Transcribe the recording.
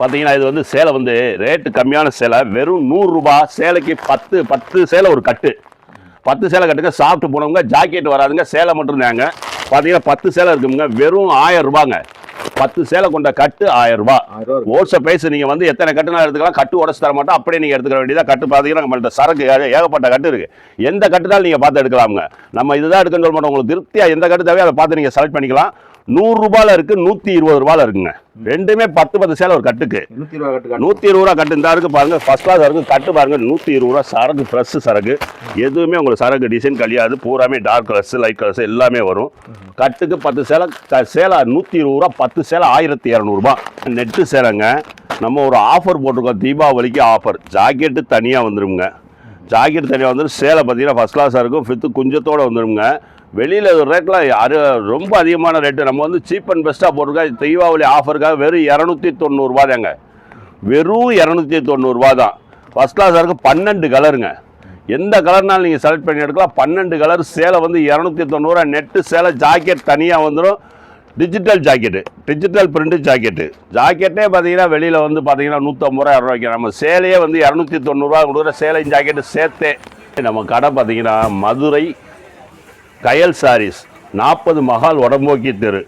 பார்த்தீங்கன்னா இது வந்து சேலை வந்து ரேட்டு கம்மியான சேலை. வெறும் நூறுரூபா சேலைக்கு பத்து பத்து சேலை ஒரு கட்டு. பத்து சேலை கட்டுங்க சாப்பிட்டு போனவங்க ஜாக்கெட் வராதுங்க சேலை மட்டும் தாங்க பார்த்தீங்கன்னா பத்து சேலை இருக்குங்க வெறும் ஆயிரம் ரூபாங்க. பத்து சேலை கொண்ட கட்டு ஆயிரம் ரூபா. ஹோல்சேல் பிரைஸ் நீங்க வந்து எத்தனை கட்டுனா எடுத்துக்கலாம் கட்டு உடச்சு தர மாட்டோம் அப்படியே நீங்க எடுத்துக்க வேண்டியதா கட்டு. பார்த்தீங்கன்னா நம்மள்ட்ட சரக்கு ஏக- ஏகப்பட்ட கட்டு இருக்கு. எந்த கட்டுனாலும் நீங்க பார்த்து எடுக்கலாமுங்க. நம்ம இதுதான் எடுக்கணும்னு சொல்ல மாட்டோம். உங்களுக்கு திருப்தியா எந்த கட்டு தேவையோ அதை பார்த்து நீங்க செலக்ட் பண்ணிக்கலாம். நூறு ரூபாயில இருக்கு நூத்தி இருபது ரூபாயில இருக்குங்க. ரெண்டுமே பத்து பத்து சேலை ஒரு கட்டுக்கு. நூத்தி இருபது ரூபா கட்டு. இந்த இருக்கு பாருங்க. ஃபர்ஸ்ட் கிளாஸ் இருக்கு கட்டு பாருங்க. நூத்தி இருபது ரூபா சரக்கு ஃப்ரெஷ் சரக்கு. எதுவுமே உங்களுக்கு சரக்கு டிசைன் கழியாது பூராமே டார்க் கலர்ஸ் லைட் கலர்ஸ் எல்லாமே வரும். கட்டுக்கு பத்து சேலை சேலை நூத்தி இருபது ரூபா பத்து சேலை ஆயிரத்தி இரநூறுபா. நெட்டு சேலைங்க. நம்ம ஒரு ஆஃபர் போட்டிருக்கோம். தீபாவளிக்கு ஆஃபர் ஜாக்கெட்டு தனியாக வந்துருங்க ஜாக்கெட் தனியாக வந்துடும் சேலை பார்த்தீங்கன்னா ஃபஸ்ட் கிளாஸாக இருக்கும். ஃபிஃப்த்து குஞ்சத்தோடு வந்துடுங்க வெளியில் ரேட்லாம் அரு ரொம்ப அதிகமான ரேட்டு நம்ம வந்து சீப் அண்ட் பெஸ்ட்டாக போட்டிருக்கோம். தீபாவளி ஆஃபருக்காக வெறும் இரநூத்தி தொண்ணூறுரூவா தாங்க வெறும் இரநூத்தி தொண்ணூறுரூவா தான். ஃபஸ்ட் கிளாஸாக இருக்கும் பன்னெண்டு கலருங்க எந்த கலர்னாலும் நீங்கள் செலக்ட் பண்ணி எடுக்கலாம். பன்னெண்டு கலர் சேலை வந்து இரநூத்தி தொண்ணூறுரூவா நெட்டு சேலை ஜாக்கெட் தனியாக வந்துடும் digital jacket digital print jacket ஜாக்கெட்டே பார்த்தீங்கன்னா வெளியில் வந்து பார்த்தீங்கன்னா நூற்றம்பது ரூபா இரநூறுவாய்க்கு நம்ம சேலையே வந்து இரநூத்தி தொண்ணூறுரூவா கொடுக்குற சேலை ஜாக்கெட்டு சேர்த்தே. நம்ம கடை பார்த்தீங்கன்னா மதுரை கயல் சாரீஸ் நாற்பது மகால் உடம்போக்கி தெரு.